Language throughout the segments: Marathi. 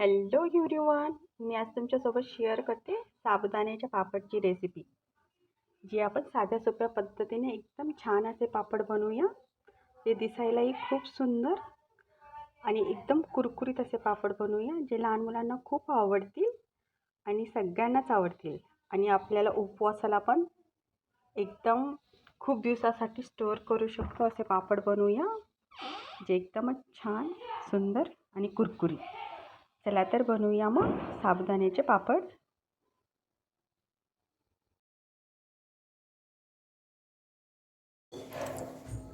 हॅलो एव्हरीवन मी आज तुमच्यासोबत शेअर करते साबुदाण्याच्या पापडची रेसिपी जी आपण साध्या सोप्या पद्धतीने एकदम छान असे पापड बनवूया. ते दिसायलाही खूप सुंदर आणि एकदम कुरकुरीत असे पापड बनवूया जे लहान मुलांना खूप आवडतील आणि सगळ्यांनाच आवडतील. आणि आपल्याला उपवासाला पण एकदम खूप दिवसासाठी स्टोअर करू शकतो असे पापड बनवूया जे एकदमच छान सुंदर आणि कुरकुरीत. चला तर बनवूया मग साबुदाण्याचे पापड.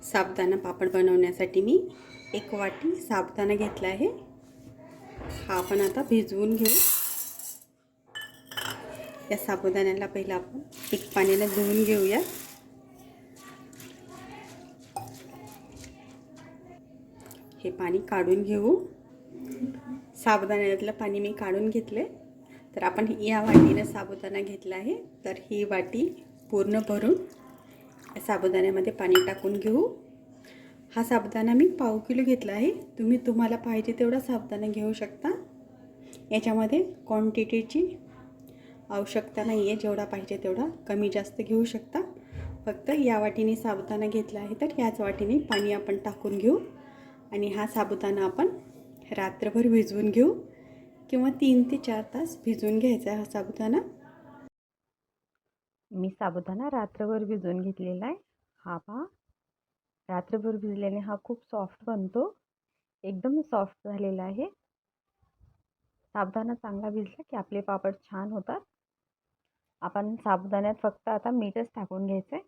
साबुदाणा पापड बनवण्यासाठी मी एक वाटी साबुदाणा घेतला आहे. हा आपण आता भिजवून घेऊ. या साबुदाण्याला पहिला आपण एक पाण्याला धुवून घेऊया. हे पाणी काढून घेऊ. साबुदाण्यातलं पाणी मी काढून घेतले तर आपण या वाटीनं साबुदाणा घेतला आहे. तर ही वाटी पूर्ण भरून साबुदाण्यामध्ये पाणी टाकून घेऊ. हा साबुदाणा मी पाव किलो घेतला आहे. तुम्ही तुम्हाला पाहिजे तेवढा साबुदाणा घेऊ शकता. याच्यामध्ये क्वांटिटीची आवश्यकता नाही आहे जेवढा पाहिजे तेवढा कमी जास्त घेऊ शकता. फक्त या वाटीने साबुदाणा घेतला आहे. तर याच वाटीने पाणी आपण टाकून घेऊ. आणि हा साबुदाणा आपण रात्रभर भिजवून घेऊ किंवा तीन ते चार तास भिजवून घ्यायचा हा साबुदाणा. मी साबुदाणा रात्रभर भिजवून घेतलेला आहे. हा पहा. रात्रभर भिजल्याने हा खूप सॉफ्ट बनतो. एकदम सॉफ्ट झालेला आहे. साबुदाणा चांगला भिजला की आपले पापड छान होतात. आपण साबुदाण्यात फक्त आता मीठच टाकून घ्यायचं आहे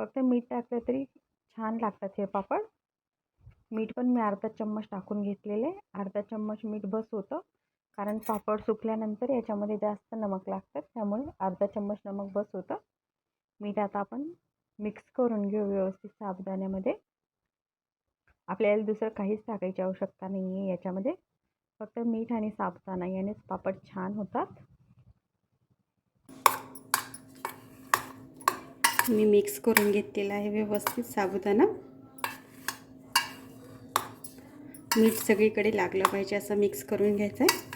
फक्त मीठ टाकलं तरी छान लागतात हे पापड. मीठ पण मी अर्धा चम्मच टाकून घेतलेले. अर्धा चम्मच मीठ बस होतं. कारण पापड सुकल्यानंतर याच्यामध्ये जास्त नमक लागतात. त्यामुळे अर्धा चम्मच नमक बस होतं. मीठ आता आपण मिक्स करून घेऊ व्यवस्थित साबुदाण्यामध्ये. आपल्याला दुसरं काहीच टाकायची आवश्यकता नाही आहे याच्यामध्ये. फक्त मीठ आणि साबुदाणा यानेच पापड छान होतात. मी मिक्स करून घेतलेला आहे व्यवस्थित साबुदाणा. मीठ सगळीकडे लागलं पाहिजे असं मिक्स करून घ्यायचं आहे.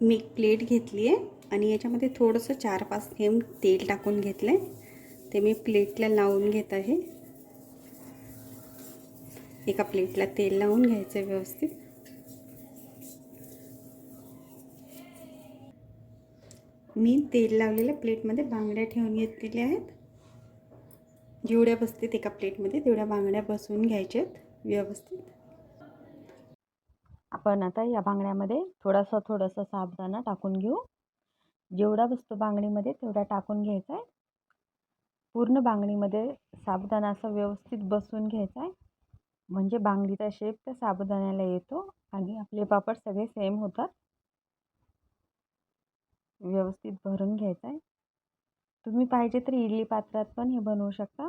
मी एक प्लेट घेतली आहे आणि याच्यामध्ये थोडंसं चार पाच थेंब तेल टाकून घेतलं आहे ते मी प्लेटला लावून घेत आहे. एका प्लेटला तेल लावून घ्यायचं आहे व्यवस्थित. मी तेल लावलेल्या प्लेटमध्ये बांगड्या ठेवून घेतलेल्या आहेत. जेवढ्या बसतील एका प्लेटमध्ये तेवढ्या बांगड्या बसवून घ्यायच्यात व्यवस्थित. आपण आता या बांगड्यामध्ये थोडासा थोडासा साबदाणा टाकून घेऊ. जेवढा बसतो बांगडीमध्ये तेवढा टाकून घ्यायचा आहे. पूर्ण बांगडीमध्ये साबुदाणा असा व्यवस्थित बसवून घ्यायचा आहे. म्हणजे बांगडीचा शेप त्या साबुदाण्याला येतो आणि आपले पापड सगळे सेम होतात. व्यवस्थित भरून घ्यायचं आहे. तुम्ही पाहिजे तर इडली पात्रात पण हे बनवू शकता.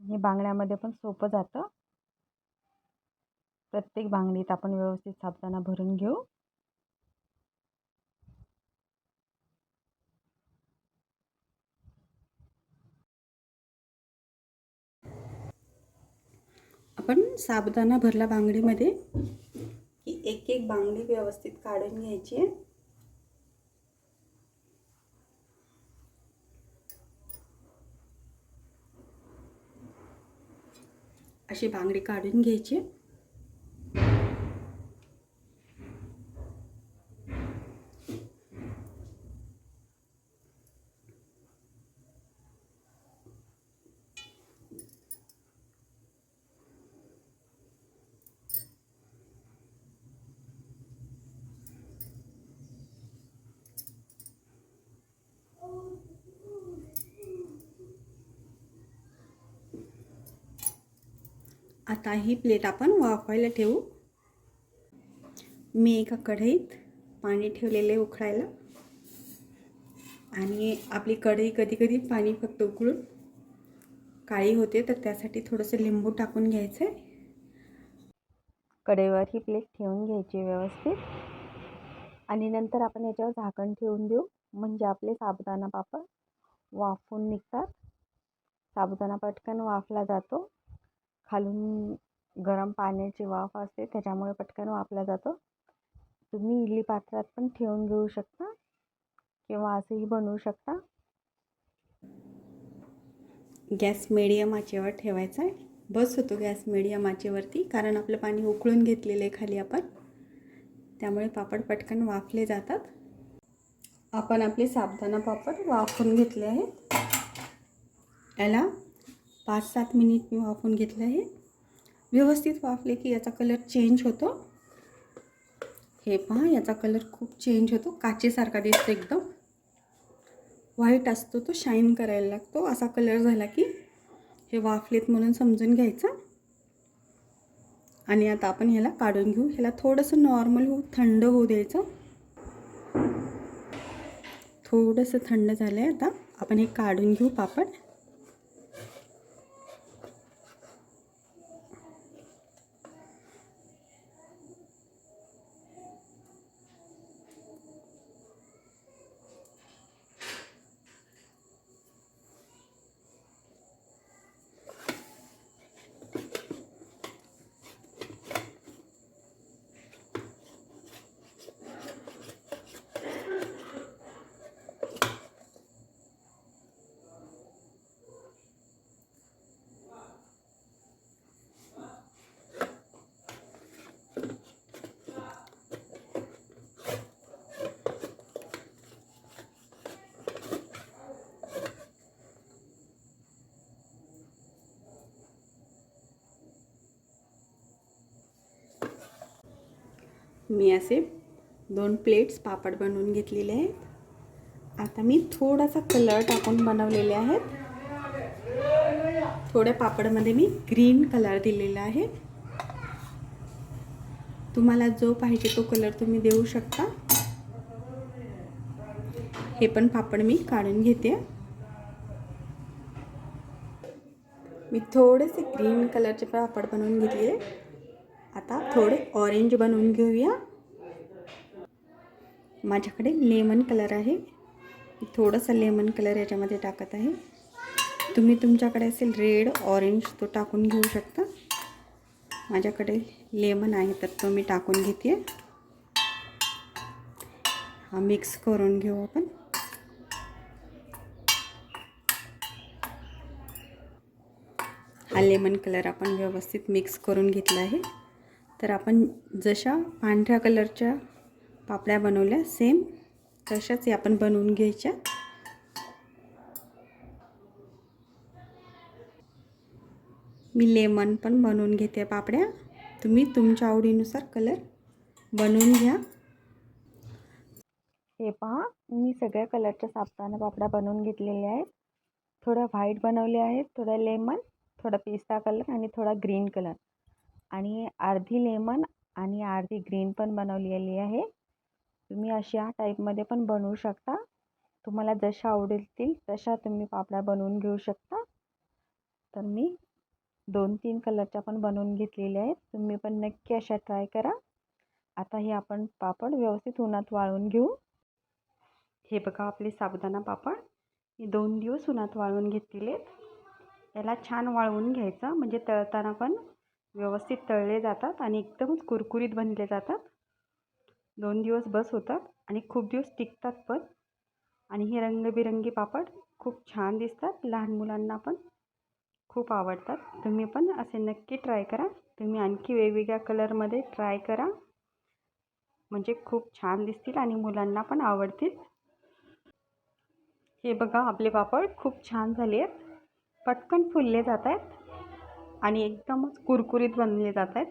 हे बांगड्यामध्ये पण सोपं जातं. प्रत्येक बांगडीत आपण व्यवस्थित साबदाणा भरून घेऊ. आपण साबुदाणा भरला बांगडीमध्ये एक एक बांगडी व्यवस्थित काढून घ्यायची आहे. अशी बांगडी काढून घ्यायची. आता ही प्लेट आपण वाफवायला ठेवू. मी एका कढईत पाणी ठेवलेले उखळायला आणि आपली कढई कधी कधी पाणी फक्त उकळून काळी होते तर त्यासाठी थोडंसं लिंबू टाकून घ्यायचं आहे कढईवर ही प्लेट ठेवून घ्यायची व्यवस्थित. आणि नंतर आपण याच्यावर झाकण ठेवून देऊ. म्हणजे आपले साबुदाणा पापड वाफून निघतात. साबुदाणा पटकन वाफला जातो. खालून गरम पाण्याची वाफ असते त्याच्यामुळे पटकन वाफला जातो. तुम्ही इडली पात्रात पण ठेवून घेऊ शकता किंवा असंही बनवू शकता. गॅस मिडियम आचेवर ठेवायचा आहे. बस होतो गॅस मिडियम आचेवरती कारण आपलं पाणी उकळून घेतलेलं आहे खाली आपण. त्यामुळे पापड पटकन वाफले जातात. आपण आपले साबुदाणा पापड वाफून घेतले आहेत. याला पाच सात मिनिट मी वाफून घेतलं आहे. व्यवस्थित वाफले की याचा कलर चेंज होतो. हे पहा याचा कलर खूप चेंज होतो. काचेसारखा दिसतो एकदम. व्हाईट असतो तो शाईन करायला लागतो. असा कलर झाला की हे वाफलेत म्हणून समजून घ्यायचं. आणि आता आपण ह्याला काढून घेऊ. ह्याला थोडंसं नॉर्मल होऊ थंड होऊ द्यायचं. थोडंसं थंड झालं आहे आता. आपण हे काढून घेऊ पापड. मी असे दोन प्लेट्स पापड बनवून घेतलेले आहेत. आता मी थोडासा कलर टाकून बनवलेले आहेत. थोड्या पापडमध्ये मी ग्रीन कलर दिलेला आहे. तुम्हाला जो पाहिजे तो कलर तुम्ही देऊ शकता. हे पण पापड मी काढून घेते. मी थोडेसे ग्रीन कलरचे पापड बनवून घेतले आता थोडे ऑरेंज बनवून घेऊया. माझ्याकडे लेमन कलर आहे. थोडंसं लेमन कलर याच्यामध्ये टाकत आहे. तुम्ही तुमच्याकडे असेल रेड ऑरेंज तो टाकून घेऊ शकता. माझ्याकडे लेमन आहे तर तो मी टाकून घेते. हा मिक्स करून घेऊ आपण. हा लेमन कलर आपण व्यवस्थित मिक्स करून घेतला आहे. तर आपण जशा पांढऱ्या कलरच्या पापड्या बनवल्या सेम तशाच आपण बनवून घ्यायच्या. मी लेमन पण बनवून घेते पापड्या. तुम्ही तुमच्या आवडीनुसार कलर बनवून घ्या. हे पहा मी सगळ्या कलरच्या साबुदाणा पापड्या बनवून घेतलेल्या आहेत. थोड्या व्हाईट बनवल्या आहेत थोड्या लेमन थोडा पिस्ता कलर आणि थोडा ग्रीन कलर आणि अर्धी लेमन आणि अर्धी ग्रीन पण बनवलेली आहे. तुम्ही अशा टाईपमध्ये पण बनवू शकता. तुम्हाला जशा आवडतील तशा तुम्ही पापड्या बनवून घेऊ शकता. तर मी दोन तीन कलरच्या पण बनवून घेतलेल्या आहेत. तुम्ही पण नक्की अशा ट्राय करा. आता हे आपण पापड व्यवस्थित उन्हात वाळून घेऊ. हे बघा आपले साबुदाणा पापड. मी दोन दिवस उन्हात वाळवून घेतलेले आहेत. याला छान वाळवून घ्यायचं म्हणजे तळताना पण व्यवस्थित तळले जातात आणि एकदमच कुरकुरीत बनले जातात. दोन दिवस बस होतात आणि खूप दिवस टिकतात पण. आणि हे रंगबिरंगी पापड खूप छान दिसतात. लहान मुलांना पण खूप आवडतात. तुम्ही पण असे नक्की ट्राय करा. तुम्ही आणखी वेगवेगळ्या कलरमध्ये ट्राय करा. म्हणजे खूप छान दिसतील आणि मुलांना पण आवडतील. हे बघा आपले पापड खूप छान झाले आहेत पटकन फुलले जात आहेत आणि एकदमच कुरकुरीत बनले जात आहेत.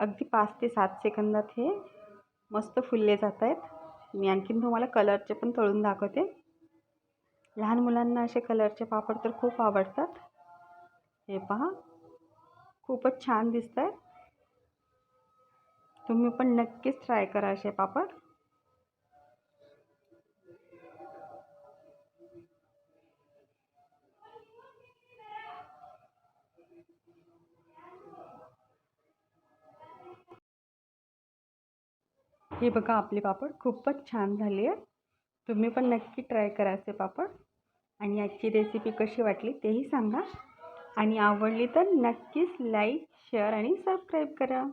अगदी पाच ते सात सेकंदात हे मस्त फुलले जात आहेत. मी आणखीन तुम्हाला कलरचे पण तळून दाखवते. लहान मुलांना असे कलरचे पापड तर खूप आवडतात. हे पहा. खूपच छान दिसत आहेत तुम्ही पण नक्कीच ट्राय करा असे पापड. हे बघा आपले पापड खूपच छान झाले आहे तुम्ही पण नक्की ट्राय करा असे पापड. आणि याची रेसिपी कशी वाटली तेही सांगा. आणि आवडली तर नक्कीच लाईक शेअर आणि सबस्क्राईब करा.